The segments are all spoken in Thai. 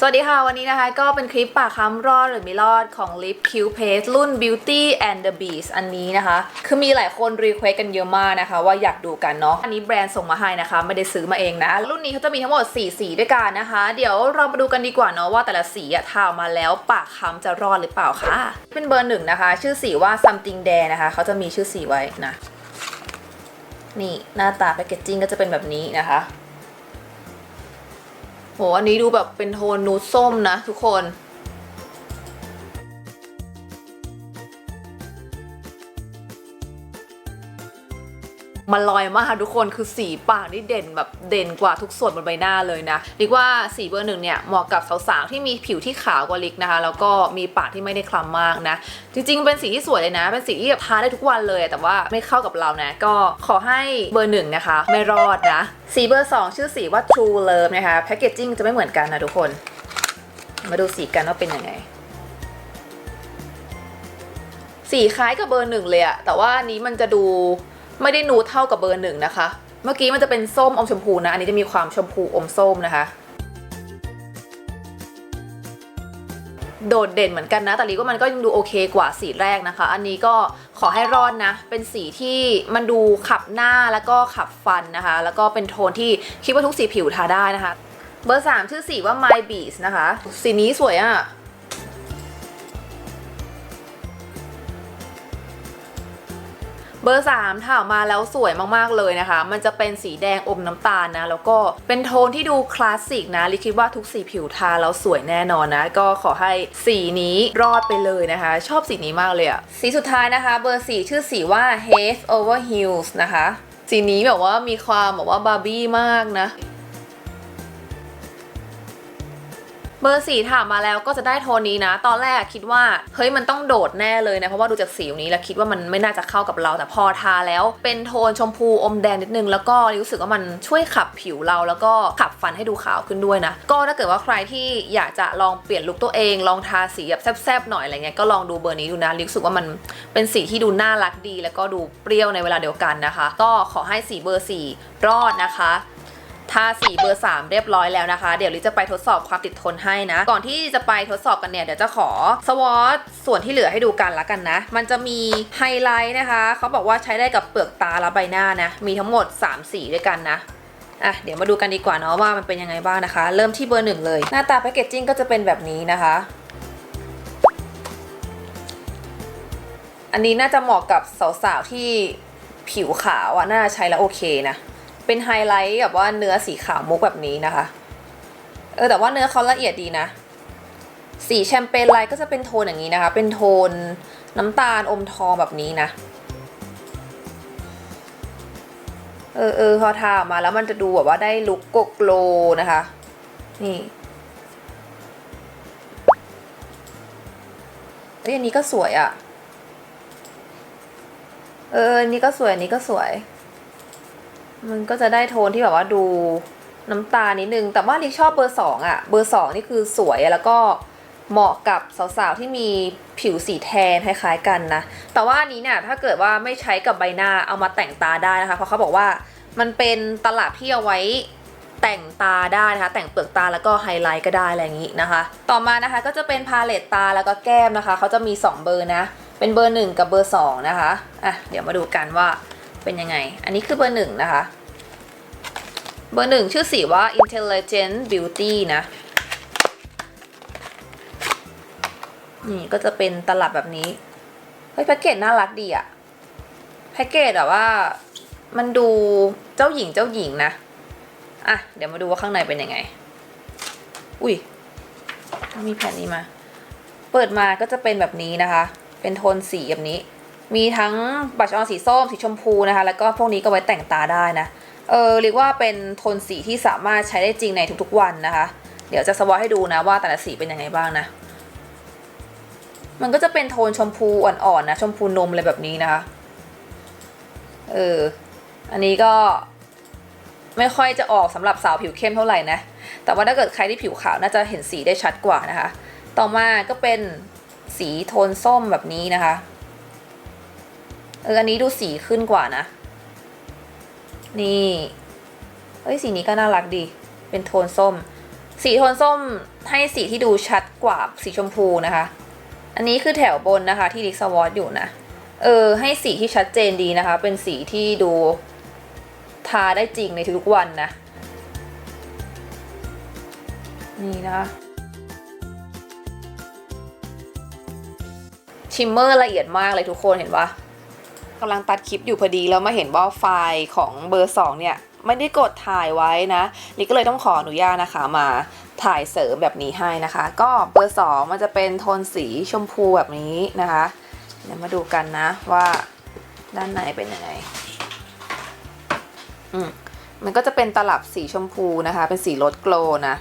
สวัสดีค่ะ วันนี้นะคะก็เป็นคลิปปากค้ำรอดหรือไม่รอดของลิปคิวเพสรุ่น Beauty and the Beast อันนี้นะคะ คือมีหลายคนรีเควสกันเยอะมากนะคะ ว่าอยากดูกันเนาะอันนี้แบรนด์ส่งมาให้นะคะ ไม่ได้ซื้อมาเองนะ รุ่นนี้เขาจะมีทั้งหมด 4 สีด้วยกันนะคะ เดี๋ยวเรามาดูกันดีกว่าเนาะว่าแต่ละสีอะทาออกมาแล้วปากค้ำจะรอดหรือเปล่าค่ะ เป็นเบอร์หนึ่งนะคะ ชื่อสีว่า something d a r นะคะเขาจะมีชื่อสีไว้นะนี่หน้าตาแพคเกจจิ้งก็จะเป็นแบบนี้นะคะ โหอันนี้ดูแบบเป็นโทนนูดส้มนะทุกคน มันลอยมากค่ะทุกคนคือสีปากนี่เด่นแบบเด่นกว่าทุกส่วนบนใบหน้าเลยนะเรียกว่าสีเบอร์หนึ่งเนี่ยเหมาะกับสาวๆที่มีผิวที่ขาวกว่าลิกนะคะ แล้วก็มีปากที่ไม่ได้คล้ำมากนะ จริง ๆ เป็นสีที่สวยเลยนะ เป็นสีที่แบบทาได้ทุกวันเลย แต่ว่าไม่เข้ากับเรานะก็ขอให้เบอร์หนึ่งนะคะ ไม่รอดนะ สีเบอร์สองชื่อสีว่า True Love นะคะแพคเกจจิ้งจะไม่เหมือนกันนะทุกคน มาดูสีกันว่าเป็นยังไงสีคล้ายกับเบอร์หนึ่งเลยอะแต่ว่านี้มันจะดู ไม่ได้นูเท่ากับเบอร์หนึ่งนะคะ เมื่อกี้มันจะเป็นส้มอมชมพูนะ อันนี้จะมีความชมพูอมส้มนะคะ โดดเด่นเหมือนกันนะ แต่ลีว่ามันก็ยังดูโอเคกว่าสีแรกนะคะ อันนี้ก็ขอให้รอดนะ เป็นสีที่มันดูขับหน้าแล้วก็ขับฟันนะคะ แล้วก็เป็นโทนที่คิดว่าทุกสีผิวทาได้นะคะ เบอร์ 3 ชื่อสีว่า My Beast นะคะ สีนี้สวยอะ่ะ เบอร์ 3ถ้าออกมาแล้วสวยมากๆเลยนะคะ มันจะเป็นสีแดงอมน้ำตาลนะ แล้วก็เป็นโทนที่ดูคลาสสิกนะลิคิดว่าทุกสีผิวทาแล้วสวยแน่นอนนะ ก็ขอให้สีนี้รอดไปเลยนะคะ ชอบสีนี้มากเลยอะสีสุดท้ายนะคะ เบอร์ 4 ชื่อสีว่า haze Over Heels นะคะ สีนี้แบบว่ามีความแบบว่าบาร์บี้มากนะ บอร์สีถามมาแล้วก็จะได้โทนนี้นะ ตอนแรกคิดว่าเฮ้ยมันต้องโดดแน่เลยนะเพราะว่าดูจากสีนี้แล้วคิดว่ามันไม่น่าจะเข้ากับเรา แต่พอทาแล้วเป็นโทนชมพูอมแดงนิดนึง แล้วก็รู้สึกว่ามันช่วยขับผิวเรา แล้วก็ขับฟันให้ดูขาวขึ้นด้วยนะ ก็ถ้าเกิดว่าใครที่อยากจะลองเปลี่ยนลุคตัวเอง ลองทาสีแบบแซบๆหน่อยอะไรเงี้ยก็ลองดูเบอร์นี้ดูนะรู้สึกว่ามันเป็นสีที่ดูน่ารักดี แล้วก็ดูเปรี้ยวในเวลาเดียวกันนะคะ ก็ขอให้สีเบอร์สี่รอดนะคะ ทาสีเบอร์ 3 เรียบร้อยแล้วนะคะ เดี๋ยวลิจะไปทดสอบความติดทนให้นะ ก่อนที่จะไปทดสอบกันเนี่ย เดี๋ยวจะขอสวอตส่วนที่เหลือให้ดูกันละกันนะ มันจะมีไฮไลท์นะคะ เขาบอกว่าใช้ได้กับเปลือกตาและใบหน้านะ มีทั้งหมด 3 สีด้วยกันนะอะเดี๋ยวมาดูกันดีกว่าเนาะว่ามันเป็นยังไงบ้างนะคะ เริ่มที่เบอร์หนึ่งเลย หน้าตาแพคเกจจิ้งก็จะเป็นแบบนี้นะคะ อันนี้น่าจะเหมาะกับสาวๆที่ผิวขาวอะน่าใช้แล้วโอเคนะ เป็นไฮไลท์แบบว่าเนื้อสีขาวมุกแบบนี้นะคะ เออแต่ว่าเนื้อเขาละเอียดดีนะ สีแชมเปญไลท์ก็จะเป็นโทนอย่างนี้นะคะ เป็นโทนน้ำตาลอมทองแบบนี้นะ เออเออพอทาออกมาแล้วมันจะดูแบบว่าได้ลุคโกโกลนะคะ นี่เอ้ยอันนี้ก็สวยอะ่ะ เอออันนี้ก็สวยอันนี้ก็สวย มันก็จะได้โทนที่แบบว่าดูน้ำตาลนิดนึง แต่ว่าลิชอบเบอร์สองอะเบอร์สองนี่คือสวยแล้วก็เหมาะกับสาวๆที่มีผิวสีแทนคล้ายๆกันนะ แต่ว่าอันนี้เนี่ยถ้าเกิดว่าไม่ใช้กับใบหน้าเอามาแต่งตาได้นะคะ เพราะเขาบอกว่ามันเป็นตลับที่เอาไว้แต่งตาได้นะคะ แต่งเปลือกตาแล้วก็ไฮไลท์ก็ได้อะไรอย่างนี้นะคะ ต่อมานะคะก็จะเป็นพาเลตตาแล้วก็แก้มนะคะเขาจะมี 2 เบอร์นะ เป็นเบอร์ 1 กับเบอร์ 2 นะคะอะเดี๋ยวมาดูกันว่า เป็นยังไง อันนี้คือเบอร์1นะคะ เบอร์หนึ่งชื่อสีว่า intelligent beauty นะ นี่ก็จะเป็นตลับแบบนี้ เฮ้ยแพ็กเกจน่ารักดีอะแพ็กเกจแบบว่ามันดูเจ้าหญิงเจ้าหญิงนะ อะ เดี๋ยวมาดูว่าข้างในเป็นยังไง อุ้ย มีแผ่นนี้มา เปิดมาก็จะเป็นแบบนี้นะคะ เป็นโทนสีแบบนี้ มีทั้งบัชออนสีส้มสีชมพูนะคะ แล้วก็พวกนี้ก็ไว้แต่งตาได้นะ เออเรียกว่าเป็นโทนสีที่สามารถใช้ได้จริงในทุกๆวันนะคะ เดี๋ยวจะสวอให้ดูนะว่าแต่ละสีเป็นยังไงบ้างนะ มันก็จะเป็นโทนชมพูอ่อนๆนะชมพูนมอะไรแบบนี้นะคะ เออ อันนี้ก็ไม่ค่อยจะออกสำหรับสาวผิวเข้มเท่าไหร่นะ แต่ว่าถ้าเกิดใครที่ผิวขาวน่าจะเห็นสีได้ชัดกว่านะคะ ต่อมาก็เป็นสีโทนส้มแบบนี้นะคะ เอออันนี้ดูสีขึ้นกว่านะ นี่เฮ้ยสีนี้ก็น่ารักดี เป็นโทนส้ม สีโทนส้มให้สีที่ดูชัดกว่าสีชมพูนะคะ อันนี้คือแถวบนนะคะที่ลิกสวอตอยู่นะ เออ ให้สีที่ชัดเจนดีนะคะ เป็นสีที่ดูทาได้จริงในทุกวันนะ นี่นะคะชิมเมอร์ละเอียดมากเลยทุกคนเห็นปะ กำลังตัดคลิปอยู่พอดีแล้วมาเห็นว่าไฟล์ของเบอร์ 2 เนี่ยไม่ได้กดถ่ายไว้นะลิกก็เลยต้องขออนุญาตนะคะมาถ่ายเสริมแบบนี้ให้นะคะ ก็เบอร์ 2 มันจะเป็นโทนสีชมพูแบบนี้นะคะเดี๋ยวมาดูกันนะว่าด้านในเป็นยังไงอืมมันก็จะเป็นตลับสีชมพูนะคะ เป็นสีรถโกลนะ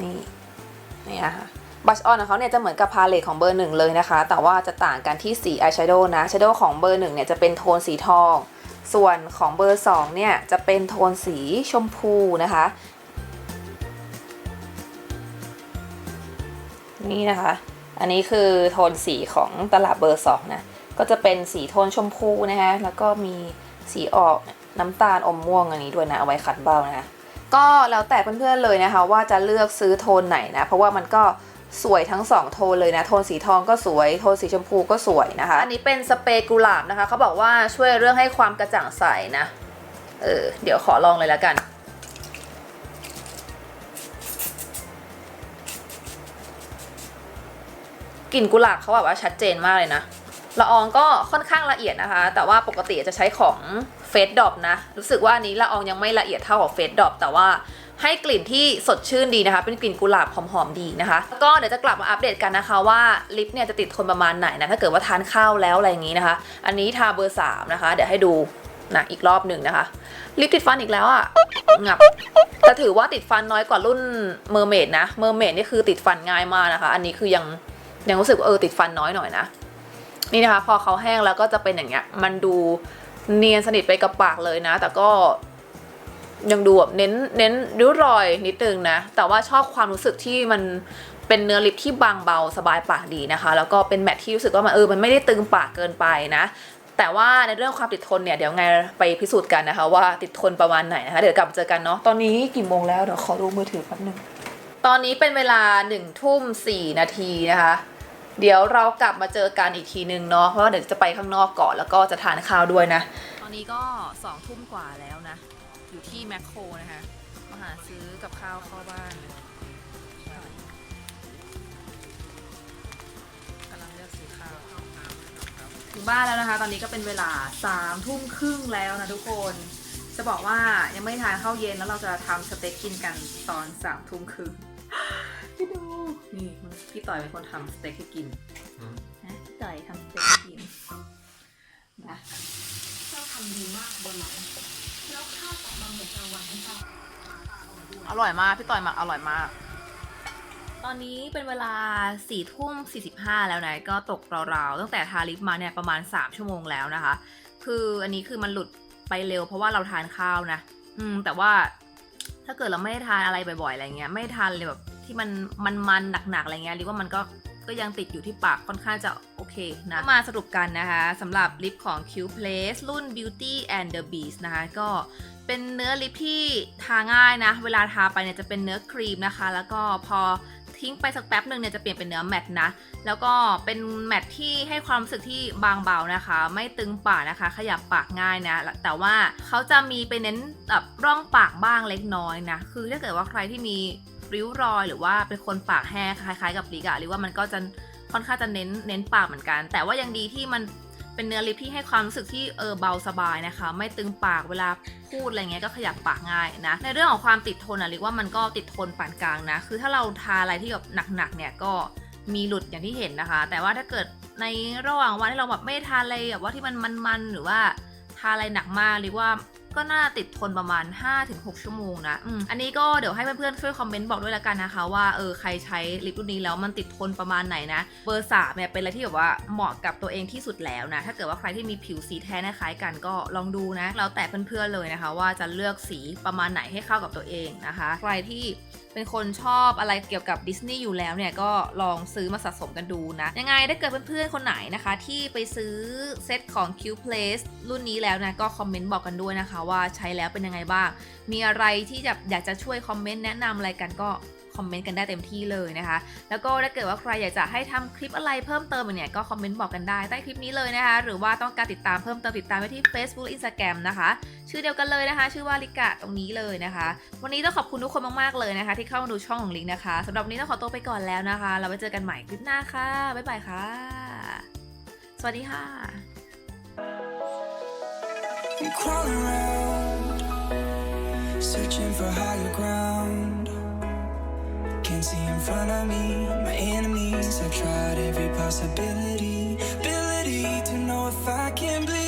นี่นี่อะค่ะ บัชออนของเขาเนี่ยจะเหมือนกับพาเลตของเบอร์หนึ่งเลยนะคะ แต่ว่าจะต่างกันที่สีอายแชโดว์นะแชโดว์ของเบอร์หนึ่งเนี่ยจะเป็นโทนสีทอง ส่วนของเบอร์สองเนี่ยจะเป็นโทนสีชมพูนะคะ นี่นะคะ อันนี้คือโทนสีของตลับเบอร์สองนะ ก็จะเป็นสีโทนชมพูนะคะ แล้วก็มีสีออกน้ำตาลอมม่วงอันนี้ด้วยนะ เอาไว้ขัดเบ้านะคะ ก็แล้วแต่เพื่อนๆเลยนะคะ ว่าจะเลือกซื้อโทนไหนนะ เพราะว่ามันก็ สวยทั้งสองโทนเลยนะ โทนสีทองก็สวย โทนสีชมพูก็สวยนะคะ อันนี้เป็นสเปรย์กุหลาบนะคะ เขาบอกว่าช่วยเรื่องให้ความกระจ่างใสนะ เออ เดี๋ยวขอลองเลยแล้วกัน กลิ่นกุหลาบเขาแบบว่าชัดเจนมากเลยนะละอองก็ค่อนข้างละเอียดนะคะ แต่ว่าปกติจะใช้ของเฟสดอปนะ รู้สึกว่านนี้ละอองยังไม่ละเอียดเท่ากับเฟสดอปแต่ว่า ให้กลิ่นที่สดชื่นดีนะคะ เป็นกลิ่นกุหลาบหอมๆดีนะคะก็เดี๋ยวจะกลับมาอัปเดตกันนะคะว่าลิปเนี่ยจะติดทนประมาณไหนนะถ้าเกิดว่าทานข้าวแล้วอะไรอย่างนี้นะคะ อันนี้ทาเบอร์สามนะคะเดี๋ยวให้ดูนะอีกรอบหนึ่งนะคะ ลิปติดฟันอีกแล้วอะ่ะงับแต่ถือว่าติดฟันน้อยกว่ารุ่นเมอร์เมดนะเมอร์เมดนี่คือติดฟันง่ายมากนะคะ อันนี้คือยังยังรู้สึกว่าเออติดฟันน้อยหน่อยนะนี่นะคะ พอเขาแห้งแล้วก็จะเป็นอย่างเงี้ยมันดูเนียนสนิทไปกับปากเลยนะ แต่ก็ ยังดูแบบเน้นเน้นริ้วรอยนิดนึงนะ แต่ว่าชอบความรู้สึกที่มันเป็นเนื้อลิปที่บางเบาสบายปากดีนะคะ แล้วก็เป็นแมทที่รู้สึกว่ามันเออมันไม่ได้ตึงปากเกินไปนะ แต่ว่าในเรื่องความติดทนเนี่ยเดี๋ยวไงไปพิสูจน์กันนะคะ ว่าติดทนประมาณไหนนะคะ เดี๋ยวกลับมาเจอกันเนาะตอนนี้กี่โมงแล้วเดี๋ยวขอดูมือถือแป๊บนึงตอนนี้เป็นเวลาหนึ่งทุ่มสี่นาทีนะคะ เดี๋ยวเรากลับมาเจอกันอีกทีนึงเนาะเพราะว่าเดี๋ยวจะไปข้างนอกก่อนแล้วก็จะทานข้าวด้วยนะ ตอนนี้ก็สองทุ่มกว่าแล้วนะ อยู่ที่แมคโครนะคะ มาหาซื้อกับข้าวเข้าบ้านกำลังเลือกซื้อข้าว ถึงบ้านแล้วนะคะ ตอนนี้ก็เป็นเวลาสามทุ่มครึ่งแล้วนะทุกคน จะบอกว่ายังไม่ทานข้าวเย็นแล้วเราจะทำสเต็กกินกันตอนสามทุ่มครึ่งพี่ดู นี่พี่ต่อยเป็นคนทำสเต็กให้กินนะพี่ต่อยทำสเต็กให้กินนะเราทำดีมากบนหลังแล้วข้าว อร่อยมาก พี่ต่อยหมักอร่อยมาก ตอนนี้เป็นเวลาสี่ทุ่มสี่สิบห้าแล้วนะก็ตกราวๆตั้งแต่ทาลิปมาเนี่ยประมาณ3ชั่วโมงแล้วนะคะ คืออันนี้คือมันหลุดไปเร็วเพราะว่าเราทานข้าวนะ อืม แต่ว่าถ้าเกิดเราไม่ได้ทานอะไรบ่อยๆอะไรเงี้ย ไม่ทานเลยแบบที่มันมันๆหนักๆอะไรเงี้ยลิปว่ามันก็ ก็ยังติดอยู่ที่ปากค่อนข้างจะโอเคนะมาสรุปกันนะคะสำหรับลิปของ Q Place รุ่น Beauty and the Beast นะคะก็เป็นเนื้อลิปที่ทาง่ายนะ เวลาทาไปเนี่ยจะเป็นเนื้อครีมนะคะ แล้วก็พอทิ้งไปสักแป๊บหนึ่งเนี่ยจะเปลี่ยนเป็นเนื้อแมตต์นะ แล้วก็เป็นแมทที่ให้ความรู้สึกที่บางเบานะคะ ไม่ตึงปากนะคะ ขยับปากง่ายนะ แต่ว่าเขาจะมีไปเน้นแบบร่องปากบ้างเล็กน้อยนะ คือถ้าเกิดว่าใครที่มี ริ้วรอย หรือว่าเป็นคนปากแห้งคล้ายๆ กับลิกอะหรือว่ามันก็จะค่อนข้างจะเน้นเน้นปากเหมือนกัน แต่ว่ายังดีที่มันเป็นเนื้อลิปที่ให้ความรู้สึกที่เออเบาสบายนะคะ ไม่ตึงปากเวลาพูดอะไรเงี้ยก็ขยับปากง่ายนะ ในเรื่องของความติดทนอะลิกว่ามันก็ติดทนปานกลางนะ คือถ้าเราทาอะไรที่แบบหนักๆเนี่ยก็มีหลุดอย่างที่เห็นนะคะ แต่ว่าถ้าเกิดในระหว่างวันที่เราแบบไม่ทาอะไรแบบว่าที่มันมันๆหรือว่าทาอะไรหนักมากหรือว่า ก็น่าติดทนประมาณ 5-6 ชั่วโมงนะอืมอันนี้ก็เดี๋ยวให้เพื่อนๆช่วยคอมเมนต์บอกด้วยละกันนะคะ ว่าเออใครใช้ลิปรุ่นนี้แล้วมันติดทนประมาณไหนนะเบอร์สามเนี่ยเป็นอะไรที่แบบว่าเหมาะกับตัวเองที่สุดแล้วนะถ้าเกิดว่าใครที่มีผิวสีแท้คล้ายกันก็ลองดูนะแล้วแต่เพื่อนๆเลยนะคะ ว่าจะเลือกสีประมาณไหนให้เข้ากับตัวเองนะคะ ใครที่ เป็นคนชอบอะไรเกี่ยวกับดิสนีย์อยู่แล้วเนี่ยก็ลองซื้อมาสะสมกันดูนะ ยังไงถ้าเกิดเพื่อนๆคนไหนนะคะ ที่ไปซื้อเซตของ Q Place รุ่นนี้แล้วนะก็คอมเมนต์บอกกันด้วยนะคะ ว่าใช้แล้วเป็นยังไงบ้าง มีอะไรที่จะอยากจะช่วยคอมเมนต์แนะนำอะไรกันก็ อมเมนต์กันได้เต็มที่เลยนะคะ แล้วก็ถ้าเกิดว่าใครอยากจะให้ทำคลิปอะไรเพิ่มเติมเนี่ยก็คอมเมนต์บอกกันได้ใต้คลิปนี้เลยนะคะ หรือว่าต้องการติดตามเพิ่มเติมติดตามไว้ที่ Facebook Instagram นะคะ ชื่อเดียวกันเลยนะคะ ชื่อว่าลิกะตรงนี้เลยนะคะ วันนี้ต้องขอบคุณทุกคนมากๆเลยนะคะ ที่เข้ามาดูช่องของลิงนะคะสำหรับวันนี้ต้องขอตัวไปก่อนแล้วนะคะ เราไว้เจอกันใหม่คลิปหน้าค่ะบ๊ายบายค่ะ สวัสดีค่ะ crawling around, searching for higher ground. In front of me, my enemies. I've tried every possibility, ability to know if I can believe.